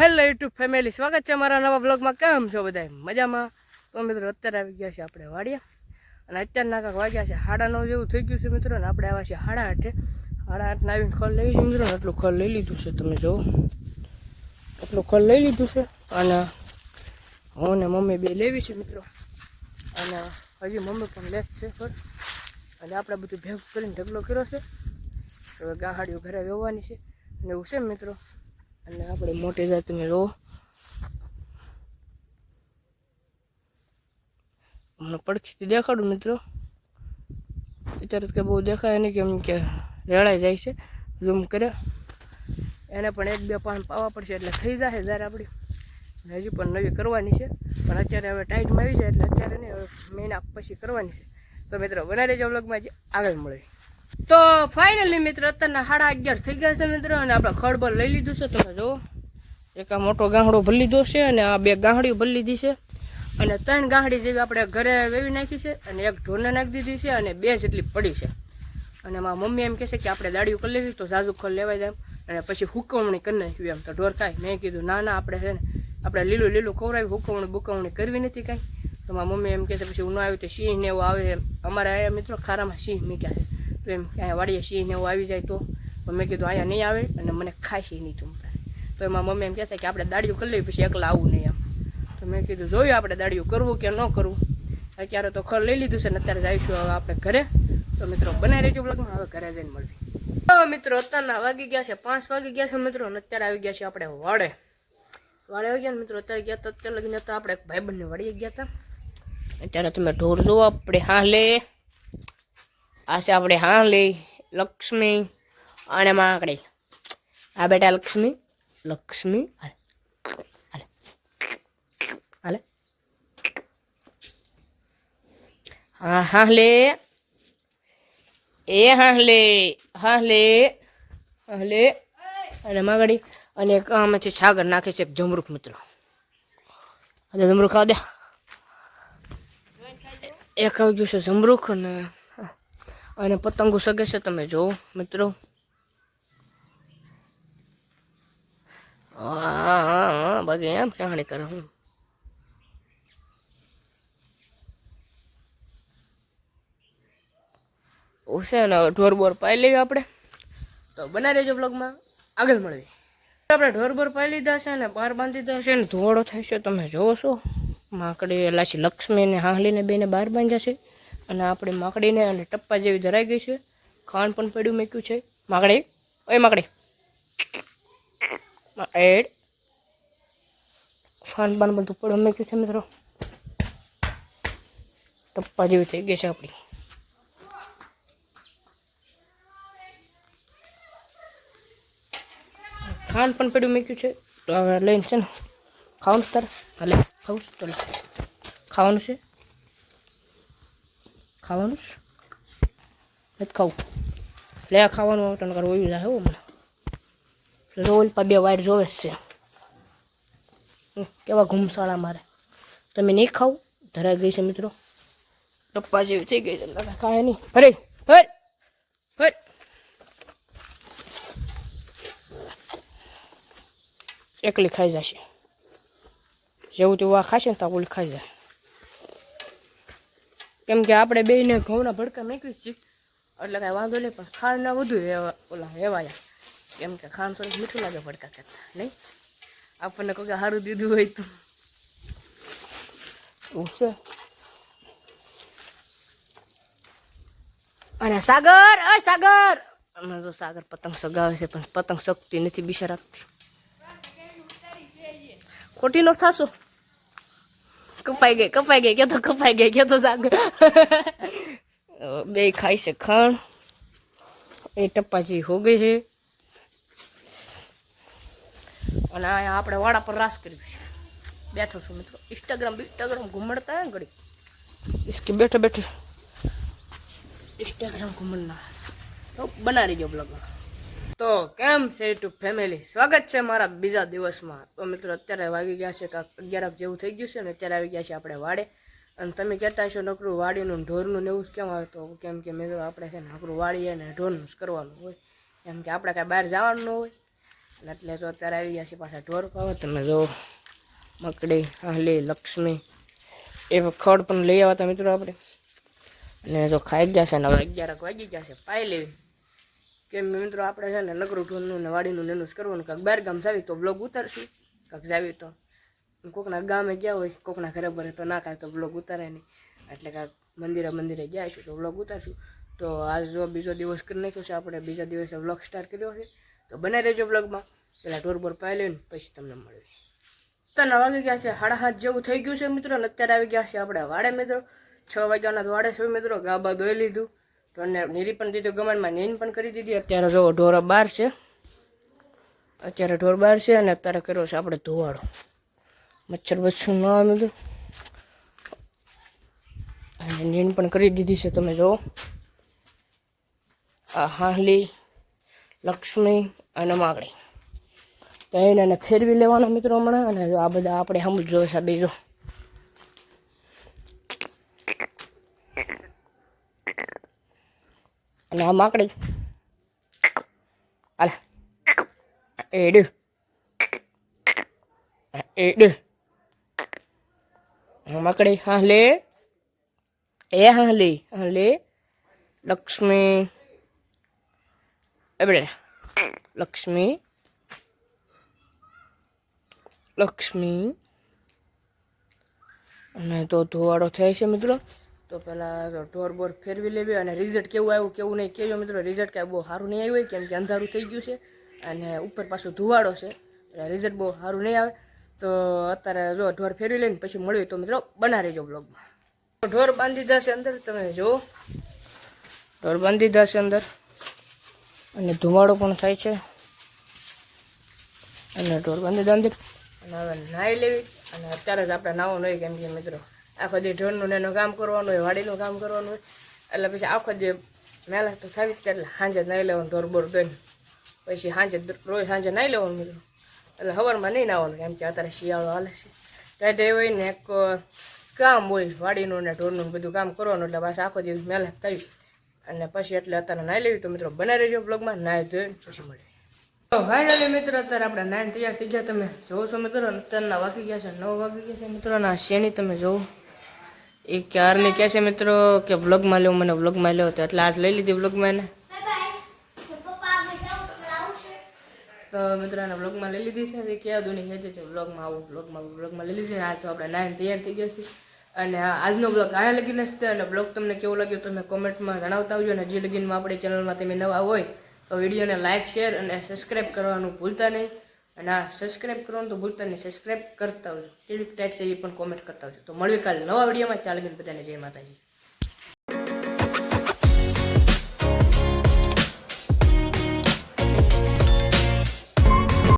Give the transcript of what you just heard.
Hello YouTube family સ્વાગત છે અમારા નવા બ્લોગમાં કેમ છો બધા મજામાં? તો મિત્રો, અત્યારે આવી ગયા છે આપણે વાડિયા. અને અત્યારના કાંક વાગ્યા છે હાડા નવ જેવું થઈ ગયું છે મિત્રો ને આપણે આવ્યા છે હાડા આઠે. સાડા આઠને આવીને ખલ લઈ છે મિત્રો એટલું ખલ લઈ લીધું છે, તમે જુઓ એટલું ખલ લઈ લીધું છે, અને હું ને મમ્મી બે લેવી છે મિત્રો. અને હજી મમ્મી પણ લેખ છે ખર અને આપણે બધું ભેગું કરીને ઢગલો કર્યો છે. હવે ગાહાડીઓ ઘરે વ્યવવાની છે. અને એવું છે મિત્રો અને આપણે મોટી જાય તમે હમણાં પડખીથી દેખાડું મિત્રો. અત્યારે કે બહુ દેખાય નહીં, કેમ કે રેળાઈ જાય છે. ઝૂમ કરે એને પણ એક બે પાન પાવા પડશે એટલે થઈ જશે જ્યારે આપણી હજુ પણ નવી કરવાની છે. પણ અત્યારે હવે ટાઈટમાં આવી જાય એટલે અત્યારે નહીં, હવે મહિના પછી કરવાની છે. તો મિત્રો, બનાવી રહેજો વ્લોગમાં જે આગળ મળે. તો ફાઇનલી મિત્ર, અત્યારના સાડા અગિયાર થઈ ગયા છે મિત્રો, અને આપણે ખડબલ લઈ લીધું છે. તમે જુઓ, એક આ મોટો ગાંહડો ભરી લીધો છે અને આ બે ગાંહડીઓ ભરી લીધી છે. અને ત્રણ ગાંહડી જેવી આપણે ઘરે વેવી નાખી છે અને એક ઢોરને નાખી દીધી છે અને બે જેટલી પડી છે. અને મારા મમ્મી એમ કહે છે કે આપણે દાડીઓ કરી લેવી, તો ઝાઝુ ખલ લેવાય જાય અને પછી હુકવણી કરી નાખવી એમ. તો ઢોર ખાય. મેં કીધું, ના ના, આપણે છે ને, આપણે લીલું લીલું ખવડાવી, હુકવણી બુકવણી કરવી નથી કાંઈ. તો મારા મમ્મી એમ કહે છે, પછી હું આવ્યું તો સિંહ ને એવું આવે અમારા મિત્રો ખારામાં સિંહ મૂક્યા છે. તો એમ કે અહીંયા વાડીએ સિંહ ને એવું આવી જાય તો પણ મેં કીધું, અહીંયા નહીં આવે અને મને ખાશે નહીં જમતા તો એમાં મમ્મી એમ કહે છે કે આપણે દાડીઓ કરી લઈએ, પછી એકલા આવું નહીં એમ. તો મેં કીધું, જોયું આપણે દાડીઓ કરવું કે ન કરવું? અત્યારે તો ખર લઈ લીધું છે ને અત્યારે જઈશું હવે આપણે ઘરે. તો મિત્રો, બનાવી રહેજો બ્લોગમાં હવે ઘરે જઈને મળવી તો મિત્રો, અત્યારના વાગી ગયા છે, પાંચ વાગી ગયા છે મિત્રો, અને અત્યારે આવી ગયા છે આપણે વાડે. વાડે આવી ગયા મિત્રો, અત્યારે ગયા હતા અત્યારે લગીને તો આપણે એક ભાઈબંધને વાડીએ ગયા હતા. અત્યારે તમે ઢોર જોવો, આપણે હા લે આ છે આપણે હા લે લક્ષ્મી અને માંકડી આ બેટા લક્ષ્મી લક્ષ્મી, હાલે. હાલે. હાલે. હા હા લે. એ હા લે હા લે હા લે. અને માગડી અને એક આમાંથી છાગર નાખે છે એક જમરૂખ મિત્રો. આજે આવ ખાવા દે. એક આવી ગયું છે જમરૂખ અને અને પતંગો સગે છે, તમે જુઓ મિત્રો. બાકી એમ કહાણી કરે, હું. ઓછે ને ઢોર બોર પાઈ લેવી આપણે. તો બનાવી રહેજો બ્લોગમાં આગળ મળવી આપણે ઢોર બોર પાઈ લીધા છે ને બહાર બાંધી દીધા છે ને ધોળો થાય છે, તમે જોવો છો. માકડી લાસી લક્ષ્મીને હાંલીને બેને બહાર બાંધ્યા છે. અને આપણે માકડીને અને ટપ્પા જેવી ધરાઈ ગઈ છે. ખાંડ પણ પડ્યું મૂક્યું છે. માકડી, ઓય માકડી. એડ. ખાંડ પાન બધું પડ્યું મૂક્યું છે મિત્રો. ટપ્પા જેવી થઈ ગઈ છે આપણી. ખાંડ પણ પડ્યું મૂક્યું છે. તો હવે લઈને છે ને ખાવાનું તારે. હાલે, ખાવું છું, તો ખાવાનું છે. ખાવાનું નથી ખાવું. લે ખાવાનું તને કર ઓયું જાય એવું મને રોલ પર બે વાઈટ જોવે જ છે. કેવા ઘૂમસાળા મારે. તમે નહીં ખાવ? ધરાઈ ગઈ છે મિત્રો. ટપ્પા જેવી થઈ ગઈ છે. તમે ખાય નહીં. હરે હર હર એકલી ખાઈ જશે. જેવું તેવું આ ખાશે ને તો ઓલી ખાઈ જાય. કેમ કે આપણે બેને ઘઉંના ભડકા મેકવી છીએ એટલે કાંઈ વાંધો નહીં પણ ખાંડના વધુ ઓલા હેવાયા કેમ કે ખાંડ થોડીક મીઠું લાગે ભડકા કરતા નહીં? આપણને કોઈ સારું દીધું હોય તો. એવું છે? અને સાગર અય સાગર! હમણાં જો સાગર પતંગ સગાવે છે પણ પતંગ શકતી નથી બિચારાથી ખોટી નો થાશો? કપાઈ ગઈ કપાઈ ગઈ કેતો કપાઈ ગઈ કેતો સાગ બે ખાઈ છે ખણ એ ટપ્પાજી હો ગઈ છે અને અહીંયા આપણે વાડા પર રાસ કર્યું છે બેઠો છું મિત્રો. ઇન્સ્ટાગ્રામ ઇન્સ્ટાગ્રામ ઘૂમડતા હે ઘડી. ઇસકે બેઠે બેઠે ઇન્સ્ટાગ્રામ ઘૂમડના. તો બના દેજો બ્લોગમાં તો કેમ છે યુટ્યુબ ફેમિલી? સ્વાગત છે મારા બીજા દિવસમાં. તો મિત્રો, અત્યારે વાગી ગયા છે કાંક અગિયારક જેવું થઈ ગયું છે ને અત્યારે આવી ગયા છે આપણે વાડે. અને તમે કહેતા હશો નકરું વાડીનું ઢોરનું ને એવું જ કેમ આવે? તો કેમ કે મિત્રો, આપણે છે ને નકરું વાડીએ ને ઢોરનું જ કરવાનું હોય. કેમ કે આપણે કાંઈ બહાર જવાનું ન હોય. અને એટલે જો અત્યારે આવી ગયા છે પાછા ઢોર પાવે તમે જો મકડી હાલી, લક્ષ્મી, એ ખડ પણ લઈ આવ્યા હતા મિત્રો આપણે. અને જો ખાઈ ગયા છે ને હવે અગિયારક વાગી ગયા છે. પાઈ લેવી. કેમ મિત્રો, આપણે છે ને નગરું ઢોરનું ને વાડીનું ને એનું જ કરવાનું. કાંક બહાર ગામ જાવી તો બ્લોગ ઉતારશું. કાંક જાવી તો કોકના ગામે ગયા હોય, કોકના ઘરે ભરે તો ના કાંઈ તો બ્લોગ ઉતારે નહીં. એટલે કાંક મંદિરે મંદિરે ગયા છું તો બ્લોગ ઉતારશું. તો આજ જો બીજો દિવસ કરી નાખ્યો છે, આપણે બીજા દિવસે બ્લોગ સ્ટાર્ટ કર્યો છે. તો બને રહેજો બ્લોગમાં પહેલાં ઢોર બોર પાઈ લઈને પછી તમને મળ્યું ત્રણ વાગી ગયા છે, સાડા હાથ જેવું થઈ ગયું છે મિત્રો અને અત્યારે આવી ગયા છે આપણે વાડે મિત્રો. છ વાગ્યાના વાડે છે મિત્રો, ગાબા ધોઈ લીધું. અને નીરી પણ દીધું ગમનમાં નીન પણ કરી દીધી. અત્યારે જો ઢોર બહાર છે. અત્યારે ઢોર બહાર છે અને અત્યારે કર્યો છે આપણે ધોવાડો. મચ્છર બચ્છું ન આવે મિત્રો અને નીન પણ કરી દીધી છે, તમે જુઓ. આ હાહલી, લક્ષ્મી અને માગણી. તો એને ફેરવી લેવાના મિત્રો હમણાં અને આ બધા આપણે હમ જોવે છે, બીજો. અને આ માકડી. હાલ. એડ એડ માકડી, હા, લે. એ, હા, લે. હા, લે. લક્ષ્મી. એબડે લક્ષ્મી. લક્ષ્મી. અને તો ધોવાડો થાય છે, મિત્રો. તો પહેલાં ઢોર બોર ફેરવી લેવી અને રિઝલ્ટ કેવું આવ્યું, કેવું નહીં કેજો મિત્રો. રિઝલ્ટ કાંઈ બહુ સારું નહીં આવ્યું, કેમ કે અંધારું થઈ ગયું છે અને ઉપર પાછું ધુવાડો છે. એટલે રિઝલ્ટ બહુ સારું નહીં આવે. તો અત્યારે જો ઢોર ફેરવી લઈને પછી મળ્યું તો મિત્રો બના રહેજો બ્લોગમાં ઢોર બાંધી દીધા અંદર, તમે જુઓ. ઢોર બાંધી દીધા અંદર. અને ધુમાડો પણ થાય છે. અને ઢોર બાંધી દીધા અને હવે નાહી લેવી. અને અત્યારે જ આપણે નાવો નહીં કેમ કે મિત્રો આખો દી ઢોરનું એનું કામ કરવાનું હોય, વાડીનું કામ કરવાનું હોય, એટલે પછી આખો જે મેલા તો થાવી જ એટલે સાંજે નહીં લેવાનું ઢોર બોર દઈને પછી સાંજે રોજ સાંજે નહીં લેવાનું મિત્રો એટલે સવારમાં નહીં નાવાનું, કેમ કે અત્યારે શિયાળો હાલે છે. ટાઈટ હોય ને એક કામ હોય, વાડીનું ને ઢોરનું બધું કામ કરવાનું, એટલે પાછા આખો દિવસ મેલા થઈ અને પછી એટલે અત્યારે નાહી લેવી, તો મિત્રો બનાવી રહેજો બ્લોગમાં નાહી ધોઈને પછી મળે તો ફાઇનલી મિત્રો અત્યારે આપણે નાઈન તૈયાર થઈ ગયા તમે જોવો છો મિત્રો, અત્યારના વાગી ગયા છે, નવ વાગી ગયા છે મિત્રો ના શેની તમે જોવો? એ ક્યારની કહે છે મિત્રો કે વ્લોગમાં લેવું મને વ્લોગમાં લેવો તો એટલે આજ લઈ લીધી વ્લોગમાં એને. તો મિત્રો એના બ્લોગમાં લઈ લીધી છે. કે દુની ખેંચે છે વ્લોગમાં આવું વ્લોગમાં વ્લોગમાં લઈ લીધી આ તો આપણે નાઈન તૈયાર થઈ ગયા છે. અને આજનો બ્લોગ આયા લગીને જ અને બ્લોગ તમને કેવો લાગ્યો તમે કોમેન્ટમાં જણાવતા આવજો. અને હજી લગીનમાં આપણી ચેનલમાં તમે નવા હોય તો વિડીયોને લાઇક શેર અને સબસ્ક્રાઈબ કરવાનું ભૂલતા નહીં. અને આ સબસ્ક્રાઈબ કરવાનું તો ભૂલતા નહીં. સબસ્ક્રાઈબ કરતા આવજો કેવી ટાઈટ છે એ પણ કોમેન્ટ કરતા આવજો તો મળવી કાલે નવા વિડીયોમાં. ચાલે બધાને જય માતાજી.